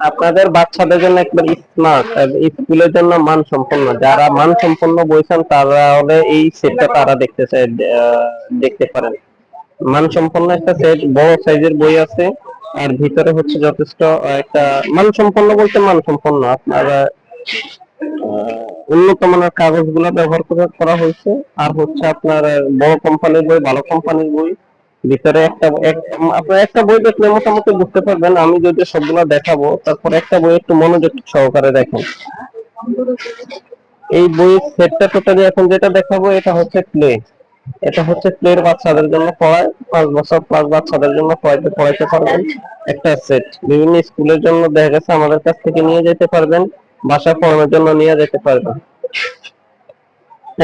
আপনাদের বাচ্চাদের জন্য একবার স্মার্ট স্কুলের জন্য মান সম্পন্ন যারা মান সম্পন্ন বই চান তারা হলে এই সেটটা তারা দেখতে দেখতে পারেন। মান সম্পন্ন একটা সেট বড় সাইজের বই আছে, আর ভিতরে হচ্ছে যথেষ্ট একটা মান সম্পন্ন বলতে মান সম্পন্ন আপনারা উন্নত মানের কাগজগুলো ব্যবহার করা হয়েছে, আর হচ্ছে আপনার বড় কোম্পানির বই, ভালো কোম্পানির বই ভিতরে একটা এক- আপনার একটা বই দেখলে মোটামুটি বুঝতে পারবেন, আমি যদি সবগুলো দেখাবো, তারপর একটা বই একটু মনোযোগ সহকারে দেখেন। এই বইয়ের সেটটা টোটালি এখন যেটা দেখাবো, এটা হচ্ছে প্লে এটা হচ্ছে প্লের বাচ্চাদের জন্য পড়ায়, পাঁচ বছর প্লাস বাচ্চাদের জন্য পড়াইতে পড়াইতে পারবেন একটা সেট বিভিন্ন স্কুলের জন্য দেখা গেছে, আমাদের কাছ থেকে নিয়ে যেতে পারবেন বাসা পড়ানোর জন্য নিয়ে যেতে পারবেন।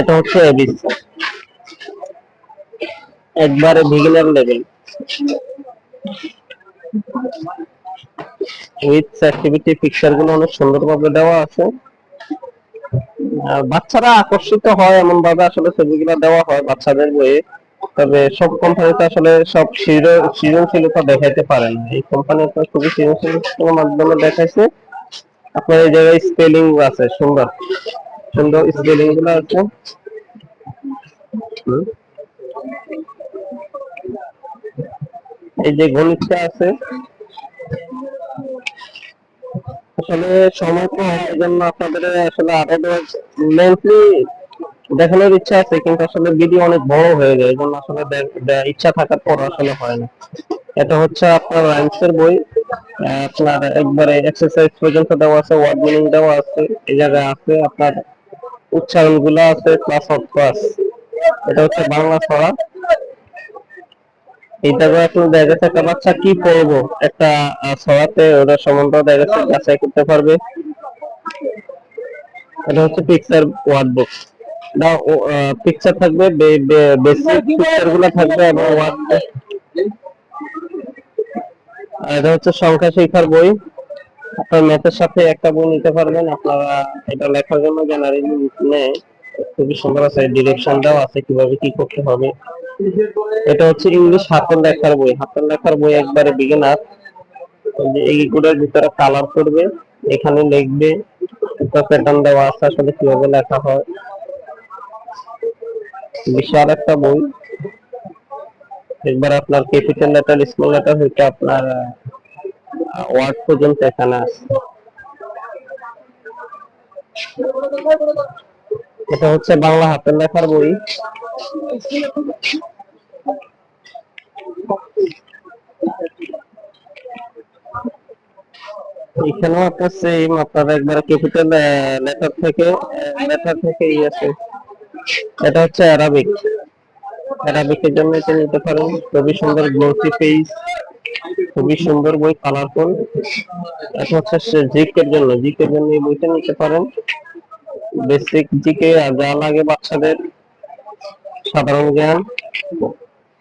এটা হচ্ছে এবিস একবারে বিগিনার লেভেল উইথ অ্যাক্টিভিটি পিকচারগুলো অনেক সুন্দরভাবে দেওয়া আছে। বাচ্চারা আকর্ষিত হয় এমন ভাবে আসলে ছবিগুলো দেওয়া হয় বাচ্চাদের বইয়ে। তবে সব কোম্পানিতে আসলে সব সৃজ- সৃজনশীলতা দেখাইতে পারে না। এই কোম্পানি আপনার খুবই সৃজনশীলতার মাধ্যমে দেখাইছে। আপনার এই জায়গায় স্পেলিং আছে, সুন্দর। সুন্দর স্পেলিংগুলো আছে। এই যে গণিতটা আছে। আসলে সময় এই জন্য আপনাদের আসলে আরও লেন্থলি দেখানোর ইচ্ছা আছে, কিন্তু আসলে ভিডিও অনেক বড় হয়ে যায়, এই জন্য আসলে ইচ্ছা থাকার পর আসলে হয় না। এটা হচ্ছে আপনার রাইমসের বই। আপনার একবারে এক্সারসাইজ পর্যন্ত দেওয়া আছে ওয়ার্ড মিনিং দেওয়া আছে, এই জায়গায় আছে আপনার উচ্চারণগুলো আছে ক্লাস অফ ক্লাস এটা হচ্ছে বাংলা ছড়া। করে আপনি দেখা একটা বাচ্চা কি পড়ব? একটা ছড়াতে ওটা সম্বন্ধে দেখা যাচ্ছে, যাচাই করতে পারবে। এটা হচ্ছে পিকচার ওয়ার্ড বুক পিকচার থাকবে বেসিক পিকচারগুলো থাকবে, এবং ওয়ার্ড এটা হচ্ছে সংখ্যা শিক্ষার বই। আপনার ম্যাথের সাথে একটা বই নিতে পারবেন। আপনারা এটা লেখার জন্য জেনারেলি নেয় খুবই সুন্দর আছে ডিরেকশন দেওয়া আছে, কীভাবে কি করতে হবে। এটা হচ্ছে ইংলিশ হাতের লেখার বই। হাতের লেখার বই একবারে বিগিনার এই এইগুলোর ভিতরে কালার করবে, এখানে লিখবে, একটা প্যাটার্ন দেওয়া আছে আসলে কীভাবে লেখা হয়। বিশাল একটা বই। একবার আপনার ক্যাপিটাল লেটার স্মল লেটার হইতে আপনার ওয়ার্ড পর্যন্ত এখানে আছে এটা হচ্ছে বাংলা হাতের লেখার বই। এখানেও আপনার সেম আপনার একবার ক্যাপিটাল লেটার থেকে লেটার থেকে ই আছে। এটা হচ্ছে অ্যারাবিক অ্যারাবিকের জন্য এটা নিতে পারেন। খুবই সুন্দর গ্লোসি পেজ খুবই সুন্দর বই কালারফুল এটা হচ্ছে জিকের জন্য। জিকের জন্য এই বইটা নিতে পারেন। বেসিক জিকে যা লাগে বাচ্চাদের, সাধারণ জ্ঞান।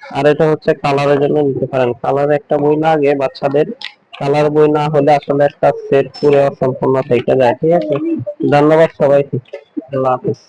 আর এটা হচ্ছে কালারের জন্য নিতে পারেন কালার একটা বই লাগে বাচ্চাদের, কালার বই না হলে আসলে একটা সেট পুরো অসম্পূর্ণ থেকে যায়, ঠিক আছে? ধন্যবাদ সবাইকে। আল্লাহ হাফিজ।